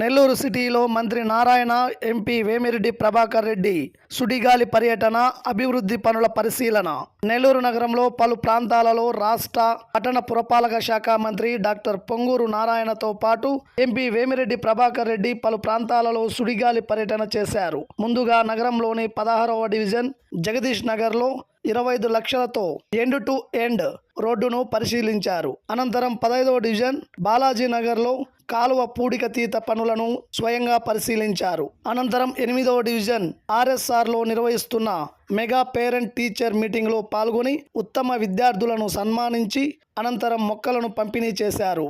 నెల్లూరు సిటీలో మంత్రి నారాయణ ఎంపీ వేమిరెడ్డి ప్రభాకర్ రెడ్డి సుడిగాలి పర్యటన అభివృద్ధి పనుల పరిశీలన. నెల్లూరు నగరంలో పలు ప్రాంతాలలో రాష్ట్ర పట్టణ పురపాలక శాఖ మంత్రి డాక్టర్ పొంగూరు నారాయణతో పాటు ఎంపీ వేమిరెడ్డి ప్రభాకర్ రెడ్డి పలు ప్రాంతాలలో సుడిగాలి పర్యటన చేశారు. ముందుగా నగరంలోని పదహారవ డివిజన్ జగదీష్ నగర్లో ఇరవై ఐదు లక్షలతో ఎండ్ టు ఎండ్ రోడ్డును పరిశీలించారు. అనంతరం పదహైదవ డివిజన్ బాలాజీనగర్లో కాలువ పూడికతీత పనులను స్వయంగా పరిశీలించారు. అనంతరం ఎనిమిదవ డివిజన్ ఆర్ఎస్ఆర్లో నిర్వహిస్తున్న మెగా పేరెంట్ టీచర్ మీటింగ్లో పాల్గొని ఉత్తమ విద్యార్థులను సన్మానించి అనంతరం మొక్కలను పంపిణీ చేశారు.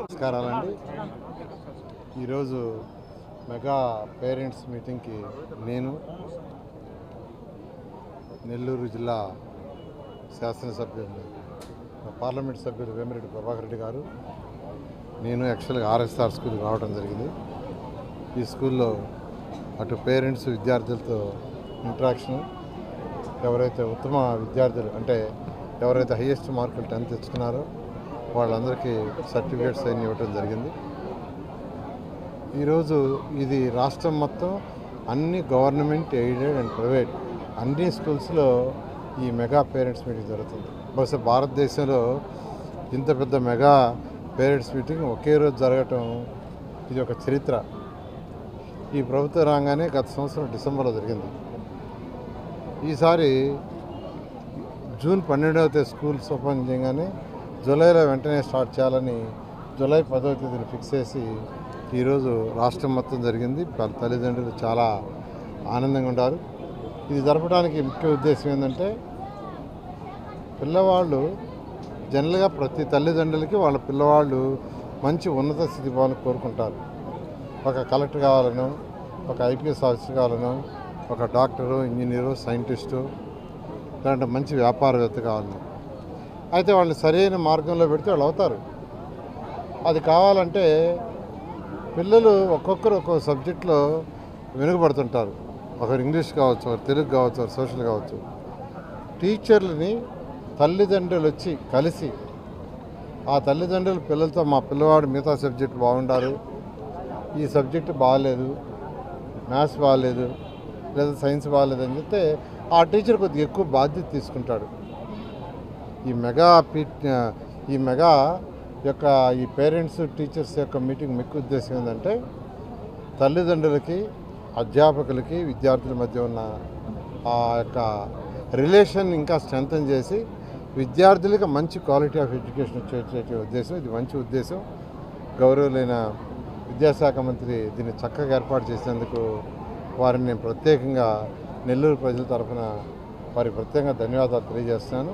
నమస్కారాలండి. ఈరోజు మెగా పేరెంట్స్ మీటింగ్కి నేను నెల్లూరు జిల్లా శాసనసభ్యులు పార్లమెంట్ సభ్యులు వేమిరెడ్డి ప్రభాకర్ రెడ్డి గారు. నేను యాక్చువల్గా ఆర్ఎస్ఆర్ స్కూల్కి రావడం జరిగింది. ఈ స్కూల్లో అటు పేరెంట్స్ విద్యార్థులతో ఇంట్రాక్షన్ ఎవరైతే ఉత్తమ విద్యార్థులు అంటే ఎవరైతే హయ్యెస్ట్ మార్కులు టెన్త్ తెచ్చుకున్నారో వాళ్ళందరికీ సర్టిఫికేట్స్ అన్నీ ఇవ్వటం జరిగింది. ఈరోజు ఇది రాష్ట్రం మొత్తం అన్ని గవర్నమెంట్ ఎయిడెడ్ అండ్ ప్రైవేట్ అన్ని స్కూల్స్లో ఈ మెగా పేరెంట్స్ మీటింగ్ జరుగుతుంది. బహుశా భారతదేశంలో ఇంత పెద్ద మెగా పేరెంట్స్ మీటింగ్ ఒకే రోజు జరగటం ఇది ఒక చరిత్ర. ఈ ప్రభుత్వ రాగానే గత సంవత్సరం డిసెంబర్లో జరిగింది. ఈసారి జూన్ పన్నెండవ తేదీ స్కూల్స్ ఓపెన్ చేయగానే జూలైలో వెంటనే స్టార్ట్ చేయాలని జూలై పదవ తేదీని ఫిక్స్ చేసి ఈరోజు రాష్ట్రం మొత్తం జరిగింది. తల్లిదండ్రులు చాలా ఆనందంగా ఉన్నారు. ఇది జరపడానికి ముఖ్య ఉద్దేశం ఏంటంటే పిల్లవాళ్ళు జనరల్గా ప్రతి తల్లిదండ్రులకి వాళ్ళ పిల్లవాళ్ళు మంచి ఉన్నత స్థితి పోవాలని కోరుకుంటారు. ఒక కలెక్టర్ కావాలను ఒక ఐపీఎస్ ఆఫీసర్ కావాలను ఒక డాక్టరు ఇంజనీరు సైంటిస్టు లేదంటే మంచి వ్యాపారవేత్త కావాలని. అయితే వాళ్ళని సరైన మార్గంలో పెడితే వాళ్ళు అవుతారు. అది కావాలంటే పిల్లలు ఒక్కొక్కరు ఒక్కొక్క సబ్జెక్ట్లో వెనుకబడుతుంటారు. ఒకరు ఇంగ్లీష్ కావచ్చు ఒకరు తెలుగు కావచ్చు ఒకరు సోషల్ కావచ్చు. టీచర్లని తల్లిదండ్రులు వచ్చి కలిసి ఆ తల్లిదండ్రులు పిల్లలతో మా పిల్లవాడు మిగతా సబ్జెక్టు బాగుండారు ఈ సబ్జెక్టు బాగాలేదు మ్యాథ్స్ బాగాలేదు లేదా సైన్స్ బాగాలేదు అని చెప్తే ఆ టీచర్ కొద్దిగా ఎక్కువ బాధ్యత తీసుకుంటాడు. ఈ మెగా పీ ఈ మెగా యొక్క ఈ పేరెంట్స్ టీచర్స్ యొక్క మీటింగ్ ఎక్కువ ఉద్దేశం ఏంటంటే తల్లిదండ్రులకి అధ్యాపకులకి విద్యార్థుల మధ్య ఉన్న ఆ యొక్క రిలేషన్ ఇంకా స్ట్రెంగ్తన్ చేసి విద్యార్థులకి మంచి క్వాలిటీ ఆఫ్ ఎడ్యుకేషన్ వచ్చేటువంటి ఉద్దేశం. ఇది మంచి ఉద్దేశం. గౌరవులైన విద్యాశాఖ మంత్రి దీన్ని చక్కగా ఏర్పాటు చేసినందుకు వారిని నేను ప్రత్యేకంగా నెల్లూరు ప్రజల తరఫున వారికి ప్రత్యేకంగా ధన్యవాదాలు తెలియజేస్తున్నాను.